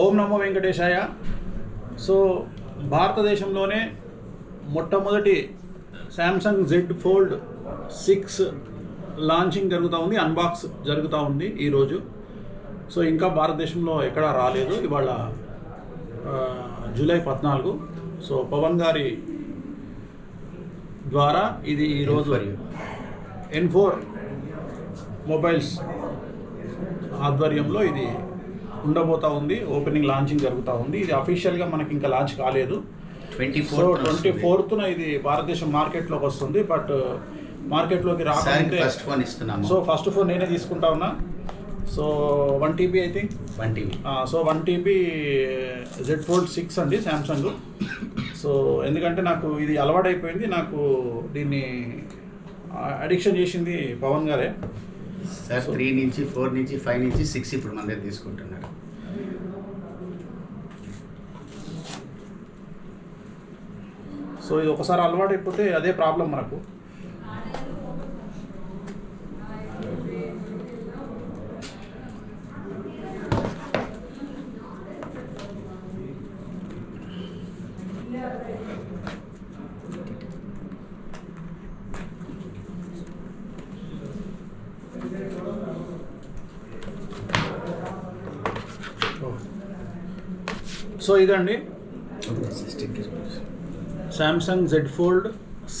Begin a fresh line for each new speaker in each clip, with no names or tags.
ఓం నమో వెంకటేశాయ. So భారతదేశంలోనే మొట్టమొదటి Samsung Z fold six launching జరుగుతూ ఉంది అన్బాక్స్ జరుగుతూ ఉంది ఈరోజు సో ఇంకా భారతదేశంలో ఎక్కడా రాలేదు. ఇవాళ జూలై పద్నాలుగు. సో పవన్ గారి ద్వారా ఇది ఈరోజు. ఎన్ ఫోర్ మొబైల్స్ ఆధ్వర్యంలో ఇది ఉండబోతా ఉంది ఓపెనింగ్ లాంచింగ్ జరుగుతూ ఉంది. ఇది అఫీషియల్గా మనకి ఇంకా లాంచ్ కాలేదు.
ట్వంటీ ఫోర్
ట్వంటీ ఫోర్త్న ఇది భారతదేశం మార్కెట్లోకి వస్తుంది బట్ మార్కెట్లోకి రాకముందే
ఫస్ట్ ఫోన్ ఇస్తున్నాము
సో ఫస్ట్ ఫోన్ నేనే తీసుకుంటా ఉన్నా. So one TB I think
one TV
so one TB Z fold six అండి శాంసంగ్ సో ఎందుకంటే నాకు ఇది అలవాటైపోయింది నాకు దీన్ని అడిక్షన్ చేసింది పవన్ గారే.
సార్ త్రీ నుంచి ఫోర్ నుంచి ఫైవ్ నుంచి సిక్స్ ఇప్పుడు మన దగ్గర తీసుకుంటున్నారు.
సో ఇది ఒకసారి అలవాటు అయిపోతే అదే ప్రాబ్లం మనకు. సో ఇదండి. శాంసంగ్ జెడ్ ఫోల్డ్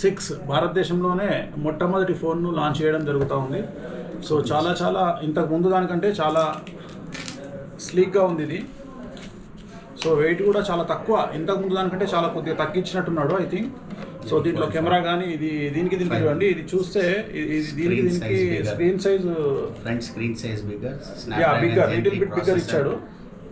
సిక్స్ భారతదేశంలోనే మొట్టమొదటి ఫోన్ను లాంచ్ చేయడం జరుగుతూ ఉంది. సో చాలా చాలా ఇంతకు ముందు దానికంటే చాలా స్లీక్గా ఉంది ఇది. సో వెయిట్ కూడా చాలా తక్కువ. ఇంతకు ముందు దానికంటే చాలా కొద్దిగా తగ్గించినట్టున్నాడు ఐ థింక్ సో దీంట్లో కెమెరా కానీ ఇది దీనికి దీనికి చూడండి ఇది చూస్తే దీనికి దీనికి.
Screen size front screen size
bigger bigger little bit bigger ఇచ్చాడు.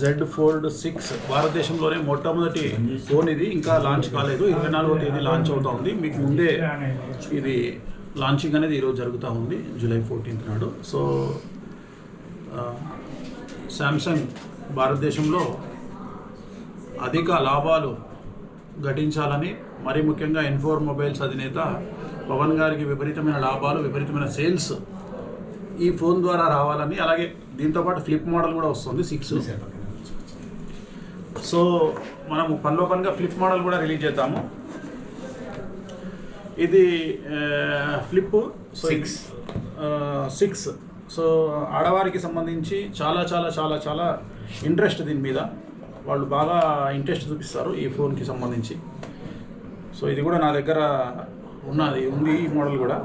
జెడ్ ఫోల్డ్ సిక్స్ భారతదేశంలోనే మొట్టమొదటి ఫోన్ ఇది ఇంకా లాంచ్ కాలేదు. ఇరవై నాలుగో తేదీ లాంచ్ అవుతా ఉంది. మీకు ముందే ఇది లాంచింగ్ అనేది ఈరోజు జరుగుతూ ఉంది జూలై ఫోర్టీన్త్ నాడు. సో శాంసంగ్ భారతదేశంలో అధిక లాభాలు ఘటించాలని మరీ ముఖ్యంగా ఎన్ఫోర్ మొబైల్స్ అధినేత పవన్ గారికి విపరీతమైన లాభాలు విపరీతమైన సేల్స్ ఈ ఫోన్ ద్వారా రావాలని అలాగే దీంతోపాటు ఫ్లిప్ మోడల్ కూడా వస్తుంది సిక్స్. సో మనము పనిలో పనిగా ఫ్లిప్ మోడల్ కూడా రిలీజ్ చేద్దాము. ఇది ఫ్లిప్
Six.
సిక్స్. సో ఆడవారికి సంబంధించి చాలా చాలా చాలా చాలా ఇంట్రెస్ట్ దీని మీద. వాళ్ళు బాగా ఇంట్రెస్ట్ చూపిస్తారు ఈ ఫోన్కి సంబంధించి. సో ఇది కూడా నా దగ్గర ఉన్నది ఉంది ఈ మోడల్ కూడా.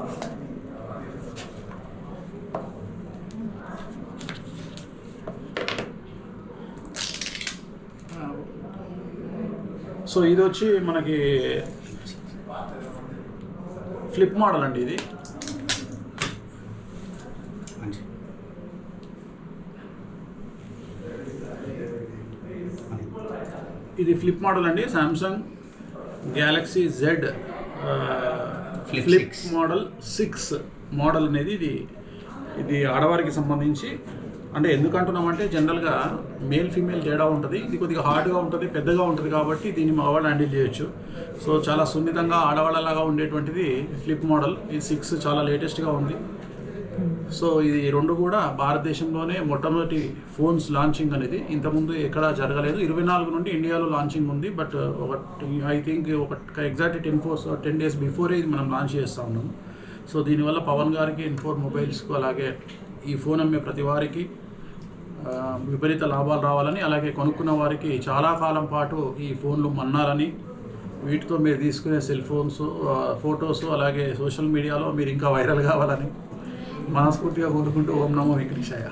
సో ఇది వచ్చి మనకి ఫ్లిప్ మోడల్ అండి ఇది. ఇది ఫ్లిప్ మోడల్ అండి Samsung Galaxy Z
flip.
Model
six
model అనేది ఇది ఇది ఆడవారికి సంబంధించి అంటే ఎందుకు అంటున్నామంటే జనరల్గా మేల్ ఫీమేల్ తేడా ఉంటుంది. ఇది కొద్దిగా హార్డ్గా ఉంటుంది పెద్దగా ఉంటుంది కాబట్టి దీన్ని మగవాళ్ళు హ్యాండిల్ చేయొచ్చు. సో చాలా సున్నితంగా ఆడవాళ్ళలాగా ఉండేటువంటిది ఫ్లిప్ మోడల్. ఇది సిక్స్ చాలా లేటెస్ట్గా ఉంది. సో ఇది రెండు కూడా భారతదేశంలోనే మొట్టమొదటి ఫోన్స్ లాంచింగ్ అనేది. ఇంతకుముందు ఎక్కడా జరగలేదు. ఇరవై నాలుగు నుండి ఇండియాలో లాంచింగ్ ఉంది. బట్ ఒక ఐ థింక్ ఒక exact ten four ten days before ఇది మనం లాంచ్ చేస్తూ ఉన్నాము సో దీనివల్ల పవన్ గారికి ఇన్ఫోర్ మొబైల్స్కు అలాగే ఈ ఫోన్ అమ్మే ప్రతి వారికి విపరీత లాభాలు రావాలని అలాగే కొనుక్కున్న వారికి చాలా కాలం పాటు ఈ ఫోన్లు మన్నారని వీటితో మీరు తీసుకునే సెల్ ఫోన్స్ ఫొటోస్ అలాగే సోషల్ మీడియాలో మీరు ఇంకా వైరల్ కావాలని మనస్ఫూర్తిగా కోరుకుంటూ ఓం నమో వెంకటేశాయ.